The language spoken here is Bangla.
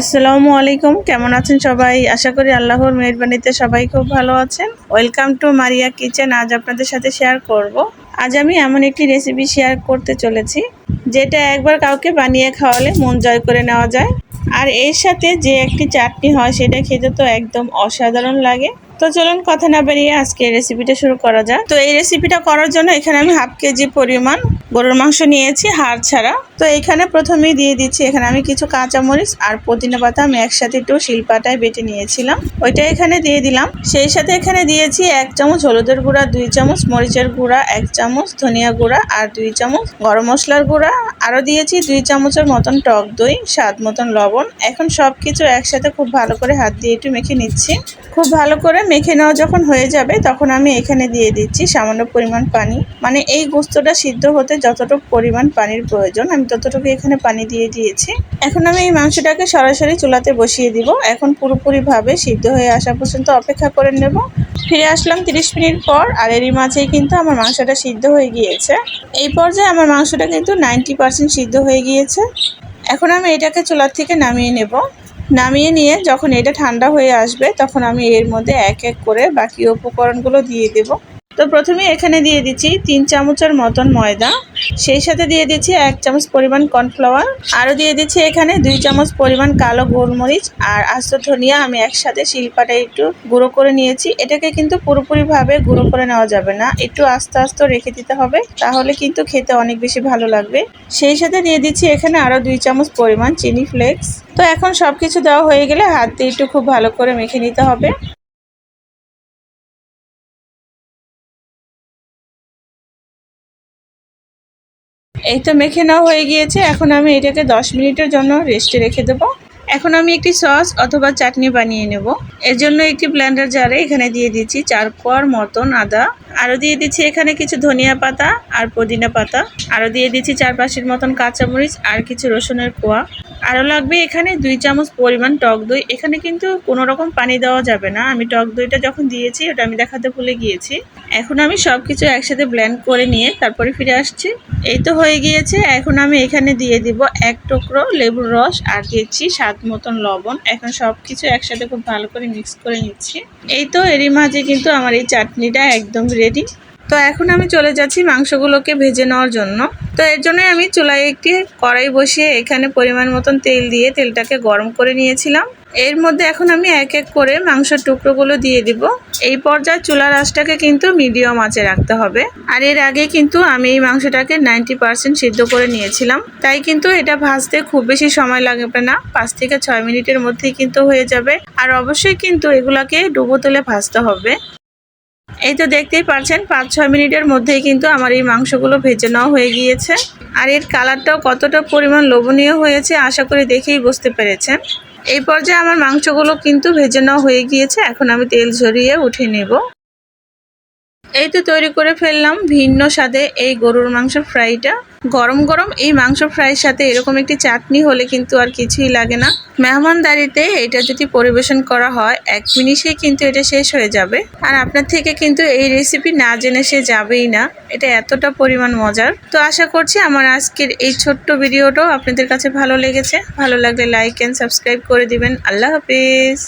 আসসালামু আলাইকুম, কেমন আছেন সবাই? আশা করি আল্লাহর মেহরবানিতে সবাই খুব ভালো আছেন। ওয়েলকাম টু মারিয়া কিচেন আজ আপনাদের সাথে শেয়ার করব। আজ আমি এমন একটি রেসিপি শেয়ার করতে চলেছি, যেটা একবার কাউকে বানিয়ে খাওয়ালে মন জয় করে নেওয়া যায়। আর এর সাথে যে একটি চাটনি হয়, সেটা খেতে তো একদম অসাধারণ লাগে। তো চলুন কথা না বেরিয়ে আজকে রেসিপিটা শুরু করা যাক। তো এই রেসিপিটা করার জন্য এখানে আমি হাফ কেজি পরিমাণ গরুর মাংস নিয়েছি, হাড় ছাড়া। তো এখানে প্রথমেই দিয়ে দিচ্ছি, এখানে আমি কিছু কাঁচামরিচ আর পুদিনা পাতা আমি একসাথে একটু শিলপাটায় বেটে নিয়েছিলাম। ওইটা এখানে দিয়ে দিলাম। সেই সাথে এখানে দিয়েছি এক চামচ হলুদের গুঁড়া, দুই চামচ মরিচের গুঁড়া, এক চামচ ধনিয়া গুঁড়া আর দুই চামচ গরম মশলার গুঁড়া। আরও দিয়েছি দুই চামচের মতন টক দই, স্বাদ মতন লবণ। এখন সব কিছু একসাথে খুব ভালো করে হাত দিয়ে একটু মেখে নিচ্ছি। খুব ভালো করে মেখে নেওয়া যখন হয়ে যাবে, তখন আমি এখানে দিয়ে দিচ্ছি সামান্য পরিমাণ পানি। মানে এই গোস্তটা সিদ্ধ হতে যতটুকু পরিমাণ পানির প্রয়োজন, আমি ততটুকু এখানে পানি দিয়ে দিয়েছি। এখন আমি এই মাংসটাকে সরাসরি চুলাতে বসিয়ে দিব। এখন পুরোপুরিভাবে সিদ্ধ হয়ে আসা পর্যন্ত অপেক্ষা করে নেব। ফিরে আসলাম তিরিশ মিনিট পর, আর এরই মাঝেই কিন্তু আমার মাংসটা সিদ্ধ হয়ে গিয়েছে। এই পর্যায়ে আমার মাংসটা কিন্তু নাইনটি পার্সেন্ট সিদ্ধ হয়ে গিয়েছে। এখন আমি এটাকে চুলার থেকে নামিয়ে নেব। নামিয়ে নিয়ে যখন এটা ঠান্ডা হয়ে আসবে, তখন আমি এর মধ্যে এক এক করে বাকি উপকরণগুলো দিয়ে দেব। তো প্রথমে এখানে দিয়ে দিচ্ছি তিন চামচের মতন ময়দা। সেই সাথে দিয়ে দিচ্ছি এক চামচ পরিমাণ কর্নফ্লাওয়ার। আরও দিয়ে দিচ্ছি এখানে দুই চামচ পরিমাণ কালো গোলমরিচ আর আস্ত ধনিয়া আমি একসাথে শিলপাটা একটু গুঁড়ো করে নিয়েছি। এটাকে কিন্তু পুরোপুরিভাবে গুঁড়ো করে নেওয়া যাবে না। একটু আস্তে আস্তে রেখে দিতে হবে, তাহলে কিন্তু খেতে অনেক বেশি ভালো লাগবে। সেই সাথে দিয়ে দিচ্ছি এখানে আরও দুই চামচ পরিমাণ চিনি ফ্লেক্স। তো এখন সব কিছু দেওয়া হয়ে গেলে হাত দিয়ে একটু খুব ভালো করে মেখে নিতে হবে। এই তো মেখে নেওয়া হয়ে গিয়েছে। এখন আমি এটাকে দশ মিনিটের জন্য রেস্টে রেখে দেবো। এখন আমি একটি সস অথবা চাটনি বানিয়ে নেব। এর জন্য একটি ব্লেন্ডার জারে এখানে দিয়ে দিচ্ছি চার কোয়ার মতন আদা। আরও দিয়ে দিচ্ছি এখানে কিছু ধনিয়া পাতা আর পুদিনা পাতা। আরও দিয়ে দিচ্ছি চারপাশের মতন কাঁচামরিচ আর কিছু রসুনের কোয়া। আরও লাগবে এখানে দুই চামচ পরিমাণ টক দই। এখানে কিন্তু কোনো রকম পানি দেওয়া যাবে না। আমি টক দইটা যখন দিয়েছি, ওটা আমি দেখাতে ভুলে গিয়েছি। এখন আমি সব কিছু একসাথে ব্লেন্ড করে নিয়ে তারপরে ফিরে আসছি। এই তো হয়ে গিয়েছে। এখন আমি এখানে দিয়ে দিব এক টুকরো লেবুর রস আর দিয়েছি স্বাদ মতন লবণ। এখন সব কিছু একসাথে খুব ভালো করে মিক্স করে নিচ্ছি। এই তো এরই মাঝে কিন্তু আমার এই চাটনিটা একদম রেডি তো এখন আমি চলে যাচ্ছি মাংসগুলোকে ভেজে নেওয়ার জন্য। তো এর জন্য আমি চুলায় একটি কড়াই বসিয়ে এখানে পরিমাণ মতন তেল দিয়ে তেলটাকে গরম করে নিয়েছিলাম। এর মধ্যে এখন আমি এক এক করে মাংসের টুকরোগুলো দিয়ে দিব। এই পর্যায়ে চুলার আঁচটাকে কিন্তু মিডিয়াম আঁচে রাখতে হবে। আর এর আগে কিন্তু আমি এই মাংসটাকে নাইনটি পার্সেন্ট সিদ্ধ করে নিয়েছিলাম। তাই কিন্তু এটা ভাজতে খুব বেশি সময় লাগবে না। পাঁচ থেকে ছয় মিনিটের মধ্যেই কিন্তু হয়ে যাবে। আর অবশ্যই কিন্তু এগুলাকে ডুবো তেলে ভাজতে হবে। এই তো দেখতেই পারছেন পাঁচ, ছয় মিনিটের মধ্যেই কিন্তু আমার এই মাংসগুলো ভেজে নেওয়া হয়ে গিয়েছে। আর এর কালারটাও কতটা পরিমাণ লোভনীয় হয়েছে আশা করি দেখেই বুঝতে পেরেছেন। এই পর্যায়ে আমার মাংসগুলো কিন্তু ভেজে নেওয়া হয়ে গিয়েছে, এখন আমি তেল ঝরিয়ে উঠে নেব। এই তো তৈরি করে ফেললাম ভিন্ন স্বাদে এই গরুর মাংস ফ্রাইটা। গরম গরম এই মাংস ফ্রাইয়ের সাথে এরকম একটি চাটনি হলে কিন্তু আর কিছুই লাগে না। মেহমানদারিতে এটা যদি পরিবেশন করা হয়, এক মিনিটেই কিন্তু এটা শেষ হয়ে যাবে। আর আপনার থেকে কিন্তু এই রেসিপি না জেনে সে যাবেই না। এটা এতটা পরিমাণ মজার। তো আশা করছি আমার আজকের এই ছোট্ট ভিডিওটাও আপনাদের কাছে ভালো লেগেছে। ভালো লাগলে লাইক অ্যান্ড সাবস্ক্রাইব করে দিবেন। আল্লাহ হাফিজ।